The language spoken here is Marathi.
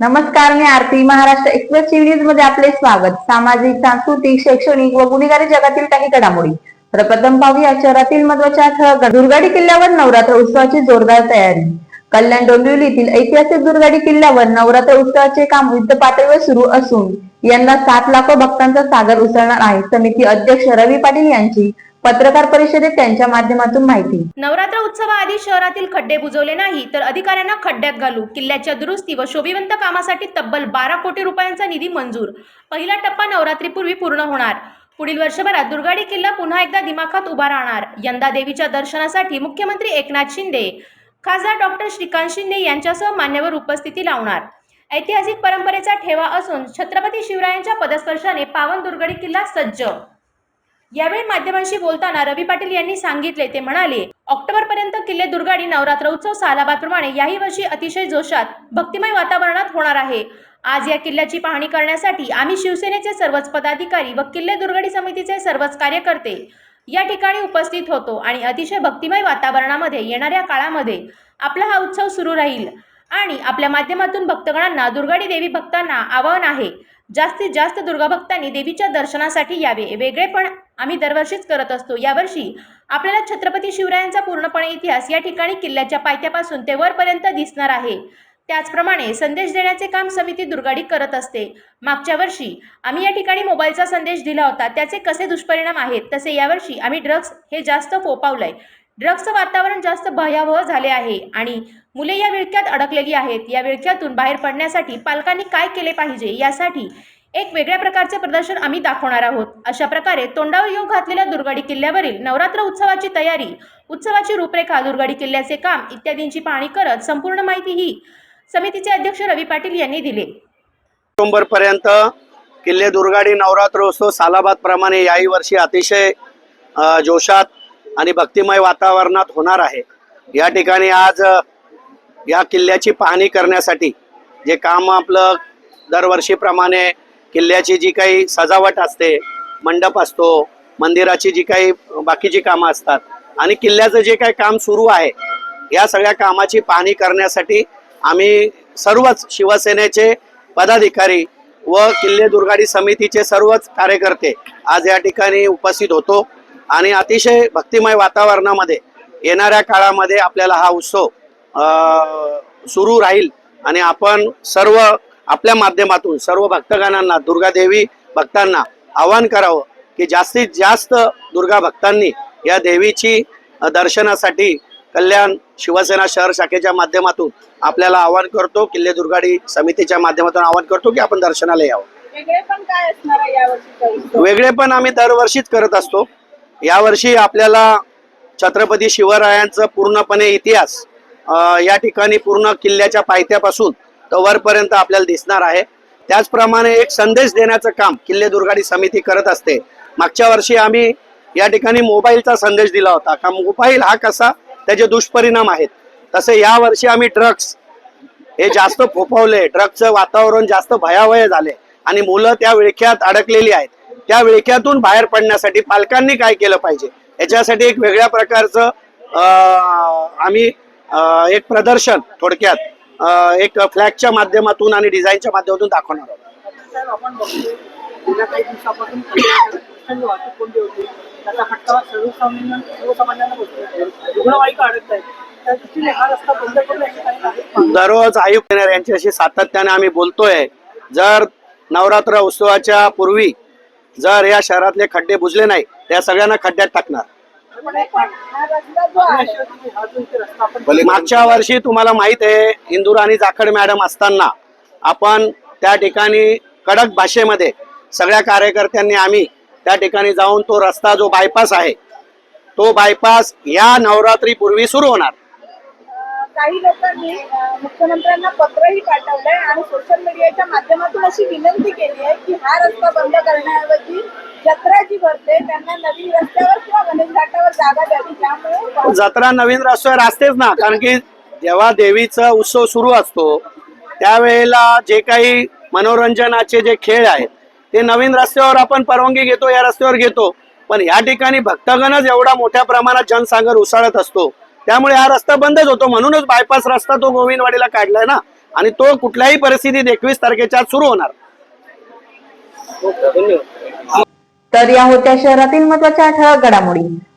नमस्कार मी आरती. महाराष्ट्र एक्सप्रेस न्यूजमध्ये आपले स्वागत. सामाजिक सांस्कृतिक शैक्षणिक व गुन्हेगारी जगातील काही घडामोडी. प्रथम पाहूया शहरातील महत्त्वाच्या ठळक दुर्गाडी किल्ल्यावर नवरात्र उत्सवाची जोरदार तयारी. कल्याण डोंबिवलीतील ऐतिहासिक दुर्गाडी किल्ल्यावर नवरात्र उत्सवाचे काम युद्ध पातळीवर सुरू असून यंदा सात लाखो भक्तांचा सागर उसळणार आहे. समिती अध्यक्ष रवी पाटील यांची पत्रकार परिषदेत त्यांच्या माध्यमातून माहिती. नवरात्र उत्सवाआधी शहरातील खड्डे बुजवले नाही तर अधिकाऱ्यांना खड्ड्यात घालू किल्ल्याच्या दुरुस्ती व शोभिवंत कामासाठी तब्बल बारा कोटी रुपयांचा निधी मंजूर. पहिला टप्पा नवरात्रीपूर्वी पूर्ण होणार. पुढील वर्षभरात दुर्गाडी किल्ला पुन्हा एकदा दिमाखात उभा राहणार. यंदा देवीच्या दर्शनासाठी मुख्यमंत्री एकनाथ शिंदे खासदार डॉक्टर श्रीकांत शिंदे यांच्यासह मान्यवर उपस्थिती लावणार. ऐतिहासिक परंपरेचा ठेवा असून छत्रपती शिवरायांच्या पदस्पर्शाने पावन दुर्गडी किल्ला सज्ज. यावेळी माध्यमांशी बोलताना रवी पाटील यांनी सांगितले ते म्हणाले ऑक्टोबर पर्यंत किल्ले दुर्गाडी नवरात्र उत्सव सालाबादप्रमाणे याही वर्षी अतिशय जोशात भक्तिमय वातावरणात होणार आहे. आज या किल्ल्याची पाहणी करण्यासाठी आम्ही शिवसेनेचे सर्वच पदाधिकारी व किल्ले दुर्गाडी समितीचे सर्वच कार्यकर्ते या ठिकाणी उपस्थित होतो आणि अतिशय भक्तिमय वातावरणामध्ये येणाऱ्या काळामध्ये आपला हा उत्सव सुरू राहील. आणि आपल्या माध्यमातून भक्तगणांना दुर्गाडी देवी भक्तांना आवाहन आहे जास्तीत जास्त दुर्गा भक्तांनी देवीच्या दर्शनासाठी यावे. वेगळेपण आम्ही दरवर्षीच करत असतो. यावर्षी आपल्याला छत्रपती शिवरायांचा पूर्णपणे इतिहास या ठिकाणी किल्ल्याच्या पायथ्यापासून ते वरपर्यंत दिसणार आहे. त्याचप्रमाणे संदेश देण्याचे काम समिती दुर्गाडी करत असते. मागच्या वर्षी आम्ही या ठिकाणी मोबाईलचा संदेश दिला होता. त्याचे कसे दुष्परिणाम आहेत? तसे यावर्षी आम्ही ड्रग्ज हे जास्त फोपावलंय. ड्रग्जचं वातावरण जास्त भयावह झाले आहे आणि मुले या विळख्यात अडकलेली आहेत. या विळख्यातून बाहेर पडण्यासाठी पालकांनी काय केले पाहिजे यासाठी एक वेगळ्या प्रकारचे प्रदर्शन आम्ही दाखवणार आहोत. अशा प्रकारे तोंडावर येऊ घातलेल्या दुर्गाडी किल्ल्यावरील नवरात्र उत्सवाची तयारी उत्सवाची रूपरेखा दुर्गाडी किल्ल्याचे काम इत्यादींची पाहणी करत संपूर्ण माहिती ही समितीचे अध्यक्ष रवी पाटील यांनी दिली. ऑक्टोबर पर्यंत किल्ले दुर्गाडी नवरात्रोत्सव सालाबाद प्रमाणे याही वर्षी अतिशय जोशात आणि भक्तिमय वातावरणात होणार आहे. या ठिकाणी आज या किल्ल्याची पाहणी करण्यासाठी जे काम आपलं दरवर्षीप्रमाणे किल्ल्याची जी काही सजावट असते मंडप असतो मंदिराची जी काही बाकीची कामं असतात आणि किल्ल्याचं जे काही काम सुरू आहे या सगळ्या कामाची पाहणी करण्यासाठी आम्ही सर्वच शिवसेनेचे पदाधिकारी व किल्ले दुर्गाडी समितीचे सर्वच कार्यकर्ते आज या ठिकाणी उपस्थित होतो आणि अतिशय भक्तिमय वातावरणामध्ये येणाऱ्या काळामध्ये आपल्याला हा उत्सव सुरू राहील आणि आपण सर्व आपल्या माध्यमातून सर्व भक्तगणांना दुर्गा देवी भक्तांना आवाहन करावं की जास्तीत जास्त दुर्गा भक्तांनी या देवीची दर्शनासाठी कल्याण शिवसेना शहर शाखेच्या माध्यमातून आपल्याला आवाहन करतो किल्ले दुर्गाडी समितीच्या माध्यमातून आवाहन करतो की आपण दर्शनाला यावं. वेगळे पण आम्ही दरवर्षीच करत असतो. यावर्षी आपल्याला छत्रपती शिवरायांचं पूर्णपणे इतिहास या ठिकाणी पूर्ण किल्ल्याच्या पायथ्यापासून तर वरपर्यंत आपल्याला दिसणार आहे. त्याचप्रमाणे एक संदेश देण्याचं काम किल्ले दुर्गाडी समिती करत असते. मागच्या वर्षी आम्ही या ठिकाणी मोबाईलचा संदेश दिला होता. का मोबाईल हा कसा? त्याचे दुष्परिणाम आहेत. तसे या वर्षी आम्ही ड्रग्स हे जास्त फोफवले. ड्रग्सचं वातावरण जास्त भयावह झाले. आणि मुलं त्या विळख्यात अडकलेली आहेत. त्या विळख्यातून बाहेर पडण्यासाठी पालकांनी काय केलं पाहिजे? याच्यासाठी एक वेगळ्या प्रकारचं आम्ही एक प्रदर्शन थोडक्यात एक फ्लॅगच्या माध्यमातून आणि डिझाईनच्या माध्यमातून दाखवणार आहोत. हा दररोज आयुक्त यांच्याशी सातत्याने आम्ही बोलतोय. जर नवरात्र उत्सवाच्या पूर्वी जर या शहरातले खड्डे बुजले नाही त्या सगळ्यांना खड्ड्यात टाकणार. मागच्या वर्षी तुम्हाला माहीत आहे इंदूर आणि जाखड मॅडम असताना आपण त्या ठिकाणी कडक भाषेमध्ये सगळ्या कार्यकर्त्यांनी आम्ही त्या ठिकाणी जाऊन तो रस्ता जो बायपास आहे तो बायपास या नवरात्रीपूर्वी सुरू होणार. काही लोकांनी मुख्यमंत्र्यांना पत्रही पाठवलंय आणि सोशल मीडियाच्या माध्यमातून अशी विनंती केली आहे की हा रस्ता बंद करण्याऐवजी जत्रा जी भरते त्यांना नवीन रस्त्यावर जत्रा नवीन रस्त्यावर असतेच ना कारण की जेव्हा देवीचा उत्सव सुरू असतो त्यावेळेला जे काही मनोरंजनाचे जे खेळ आहेत ते नवीन रस्त्यावर आपण परवानगी घेतो या रस्त्यावर घेतो. पण या ठिकाणी भक्तगणच एवढा मोठ्या प्रमाणात जनसागर उसळत असतो. त्यामुळे हा रस्ता बंदच होतो. म्हणूनच बायपास रस्ता तो गोविंदवाडीला काढलाय ना. आणि तो कुठल्याही परिस्थितीत एकवीस तारखेच्या सुरू होणार. तर या होत्या शहरातील महत्त्वाच्या ठळक घडामोडी.